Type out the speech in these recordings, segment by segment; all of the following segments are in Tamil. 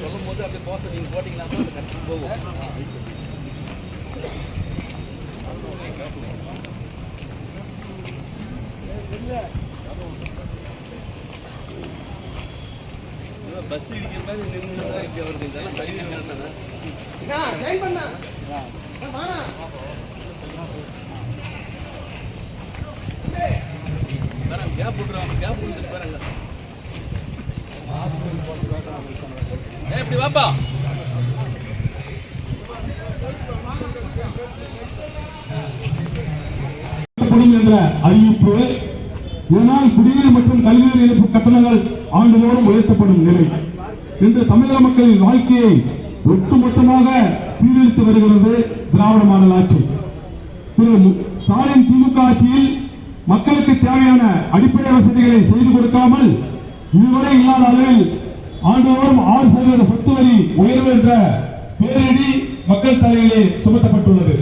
சொல்லும் போது அப்படியே போஸ்ட் நீங்கள் போட்டிங்கன்னா தான் அது கரெக்டாக போகும். பஸ் இடிக்கிற மாதிரி நின்று இங்கே வருது இதெல்லாம் தானே பாருங்க கேப் விட்டுருவாங்க கேப் விட்டுட்டு பாருங்க. வாப்பா. என்ற அறிவிப்பு. இதனால் குடிநீர் மற்றும் கல்வியர் இணைப்பு கட்டணங்கள் ஆண்டுதோறும் உயர்த்தப்படும் நிலை. இன்று தமிழக மக்களின் வாழ்க்கையை ஒட்டுமொத்தமாக சீரழித்து வருகிறது திராவிட மாடல் ஆட்சி. ஸ்டாலின் திமுக ஆட்சியில் மக்களுக்கு தேவையான அடிப்படை வசதிகளை செய்து கொடுக்காமல் இதுவரை இல்லாத அளவில் ஆண்டுதோறும் ஆறு சதவீத சொத்து வரி உயர்வு என்ற பேரிடி மக்கள் தலையிலே சுமத்தப்பட்டுள்ளது.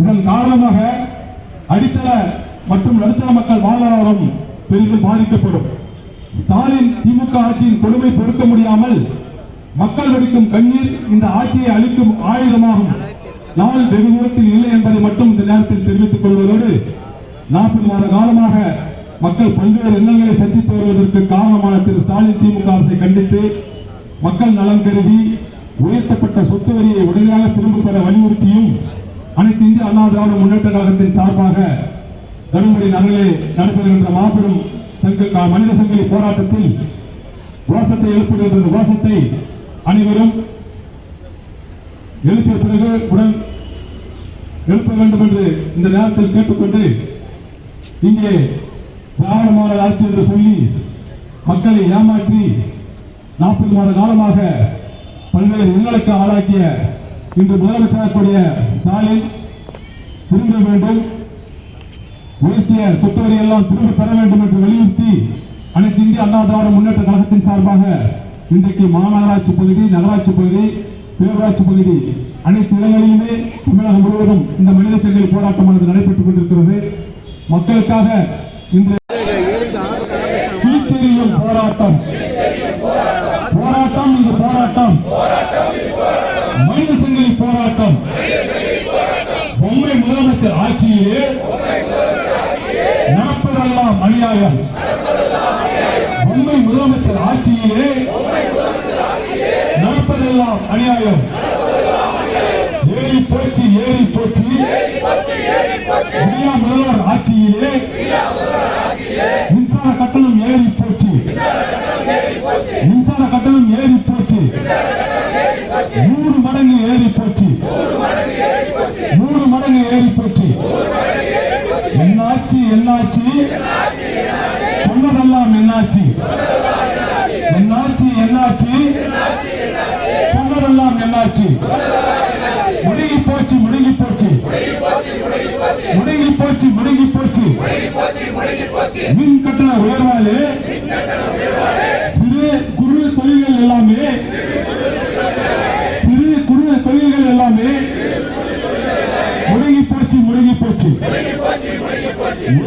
இதன் காரணமாக அடித்தள மற்றும் நடுத்தர மக்கள் வாழ்வாதாரம் பெரிதும் பாதிக்கப்படும். ஸ்டாலின் திமுக ஆட்சியின் கொடுமை பொறுக்க முடியாமல் மக்கள் வடிக்கும் கண்ணீர் இந்த ஆட்சியை அளிக்கும் ஆயுதமாகும். நாள் வெகு தூரத்தில் இல்லை என்பதை மட்டும் இந்த நேரத்தில் தெரிவித்துக் கொள்வதோடு நாற்பது வார காலமாக மக்கள் பல்வேறு எண்ணங்களை சந்தித்து வருவதற்கு காரணமான திரு ஸ்டாலின் திமுக அரசை கண்டித்து மக்கள் நலன் கருதி உயர்த்தப்பட்ட சொத்து வரியை உடனடியாக திரும்பப் பெற வலியுறுத்தியும் அனைத்து இந்திய அண்ணா திராவிட முன்னேற்ற கழகத்தின் சார்பாக தருமபுரி நகரிலே நடைபெறுகின்ற மாபெரும் மனித சங்கிலி போராட்டத்தில் கோஷத்தை எழுப்புகின்ற இந்த கோஷத்தை அனைவரும் எழுப்பிய பிறகு உடன் எழுப்ப வேண்டும் என்று இந்த நேரத்தில் கேட்டுக்கொண்டு இங்கே திராவிட மாடல் ஆட்சி என்று சொல்லி மக்களை ஏமாற்றி நாற்பது மாத காலமாக பல்வேறு இன்னலுக்கு ஆளாக்கிய இன்று முதலமைச்சராகக்கூடிய ஸ்டாலின் திரும்ப வேண்டும் உயர்த்திய சொத்து வரியெல்லாம் திரும்ப பெற வேண்டும் என்று வலியுறுத்தி அனைத்து இந்திய அண்ணா திராவிட முன்னேற்ற கழகத்தின் சார்பாக இன்றைக்கு மாநகராட்சி பகுதி நகராட்சி பகுதி பேரூராட்சி பகுதி அனைத்து இடங்களிலுமே தமிழகம் முழுவதும் இந்த மனித சங்கிலி போராட்டமானது நடைபெற்றுக் கொண்டிருக்கிறது. மக்களுக்காக இன்று பொம்மை ஆட்சியிலே நடப்பதெல்லாம் அநியாயம் பொம்மை முதலமைச்சர் ஆட்சியிலே நடப்பதெல்லாம் அநியாயம் ஏறி போச்சு ஏறி போச்சு. இந்தியா முதல்வர் ஆட்சியிலே மின்சார கட்டணம் ஏறி போச்சு மின்சார கட்டணம் ஏறி போச்சு நூறு மடங்கு ஏறி போச்சு நூறு மடங்கு ஏறி போச்சு என்னாச்சு என்னாச்சு? சொன்னதெல்லாம் என்னாச்சு? என்னாச்சு என்னாச்சு? சொன்னதெல்லாம் என்னாச்சு? முடுங்கி போச்சு முடுங்கி போச்சு. முடுங்கி போச்சு முடுங்கி போச்சு. மின் கட்டண உயர்வாலே சிறு குறு தொழில்கள் எல்லாமே